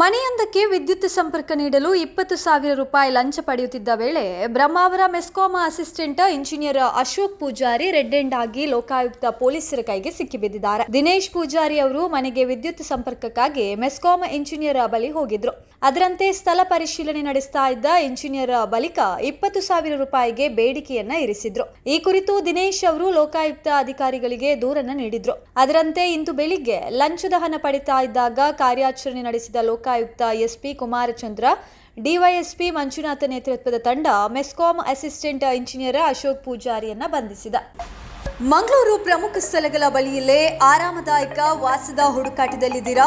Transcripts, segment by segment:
ಮನೆಯೊಂದಕ್ಕೆ ವಿದ್ಯುತ್ ಸಂಪರ್ಕ ನೀಡಲು ಇಪ್ಪತ್ತು ಸಾವಿರ ರೂಪಾಯಿ ಲಂಚ ಪಡೆಯುತ್ತಿದ್ದ ವೇಳೆ Brahmavar MESCOM assistant engineer Ashok Pujari red hand ಆಗಿ ಲೋಕಾಯುಕ್ತ ಪೊಲೀಸರ ಕೈಗೆ ಸಿಕ್ಕಿಬಿದ್ದಿದ್ದಾರೆ ದಿನೇಶ್ ಪೂಜಾರಿ ಅವರು ಮನೆಗೆ ವಿದ್ಯುತ್ ಸಂಪರ್ಕಕ್ಕಾಗಿ ಮೆಸ್ಕಾಂ ಇಂಜಿನಿಯರ್ ಬಳಿ ಹೋಗಿದ್ರು. ಅದರಂತೆ ಸ್ಥಳ ಪರಿಶೀಲನೆ ನಡೆಸ್ತಾ ಇದ್ದ ಇಂಜಿನಿಯರ್ ಬಳಿಕ ಇಪ್ಪತ್ತು ಸಾವಿರ ರೂಪಾಯಿಗೆ ಬೇಡಿಕೆಯನ್ನ ಇರಿಸಿದ್ರು. ಈ ಕುರಿತು ದಿನೇಶ್ ಅವರು ಲೋಕಾಯುಕ್ತ ಅಧಿಕಾರಿಗಳಿಗೆ ದೂರನ್ನ ನೀಡಿದ್ರು. ಅದರಂತೆ ಇಂದು ಬೆಳಿಗ್ಗೆ ಲಂಚದ ಹಣ ಪಡಿತಾ ಇದ್ದಾಗ ಕಾರ್ಯಾಚರಣೆ ನಡೆಸಿದ ಲೋಕಾಯುಕ್ತ ಎಸ್ಪಿ ಕುಮಾರಚಂದ್ರ, ಡಿವೈಎಸ್ಪಿ ಮಂಜುನಾಥ ನೇತೃತ್ವದ ತಂಡ ಮೆಸ್ಕಾಂ ಅಸಿಸ್ಟೆಂಟ್ ಇಂಜಿನಿಯರ್ ಅಶೋಕ್ ಪೂಜಾರಿಯನ್ನ ಬಂಧಿಸಿದ. ಮಂಗಳೂರು ಪ್ರಮುಖ ಸ್ಥಳಗಳ ಬಳಿಯಲ್ಲೇ ಆರಾಮದಾಯಕ ವಾಸದ ಹುಡುಕಾಟದಲ್ಲಿದ್ದೀರಾ?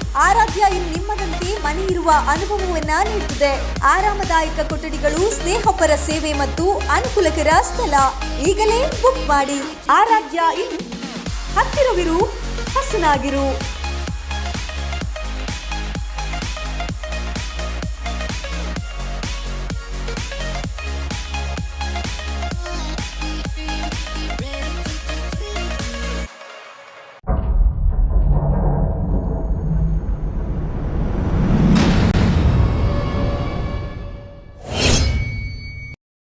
ಆರಾಧ್ಯ ಇನ್ ನಿಮ್ಮದಂತೆ ಮನೆ ಇರುವ ಅನುಭವವನ್ನ ನೀಡುತ್ತದೆ. ಆರಾಮದಾಯಕ ಕೊಠಡಿಗಳು, ಸ್ನೇಹಪರ ಸೇವೆ ಮತ್ತು ಅನುಕೂಲಕರ ಸ್ಥಳ. ಈಗಲೇ ಬುಕ್ ಮಾಡಿ. ಆರಾಧ್ಯ ಇನ್ ಹತ್ತಿರವಿರು, ಹಸನಾಗಿರು.